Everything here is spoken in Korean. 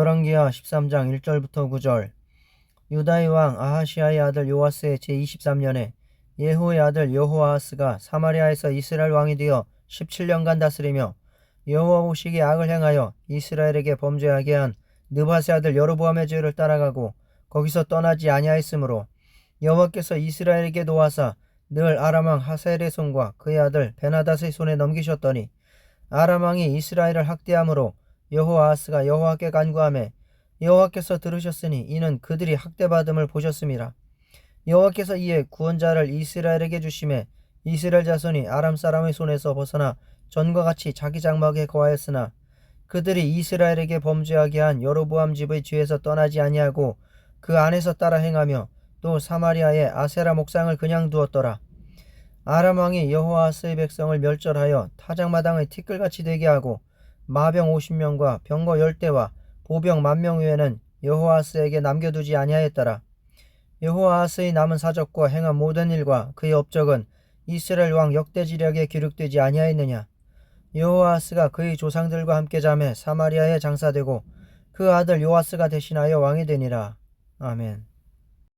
열왕기하 13장 1절부터 9절. 유다의 왕 아하시아의 아들 요아스의 제23년에 예후의 아들 여호아하스가 사마리아에서 이스라엘 왕이 되어 17년간 다스리며 여호와 보시기에 악을 행하여 이스라엘에게 범죄하게 한 느바세 아들 여로보암의 죄를 따라가고 거기서 떠나지 아니하였으므로 여호와께서 이스라엘에게 도와사 늘 아람 왕 하사엘의 손과 그의 아들 베나닷의 손에 넘기셨더니 아람 왕이 이스라엘을 학대함으로 여호아하스가 여호와께 간구하매 여호와께서 들으셨으니 이는 그들이 학대받음을 보셨음이라 여호와께서 이에 구원자를 이스라엘에게 주심에 이스라엘 자손이 아람 사람의 손에서 벗어나 전과 같이 자기 장막에 거하였으나 그들이 이스라엘에게 범죄하게 한 여로보암 집의 죄에서 떠나지 아니하고 그 안에서 따라 행하며 또 사마리아의 아세라 목상을 그냥 두었더라. 아람 왕이 여호아스의 백성을 멸절하여 타작마당의 티끌같이 되게 하고 마병 50명과 병거 10대와 보병 만명 외에는 여호아스에게 남겨두지 아니하였더라. 여호아스의 남은 사적과 행한 모든 일과 그의 업적은 이스라엘 왕 역대지력에 기록되지 아니하였느냐. 여호아스가 그의 조상들과 함께 잠에 사마리아에 장사되고 그 아들 요아스가 대신하여 왕이 되니라. 아멘.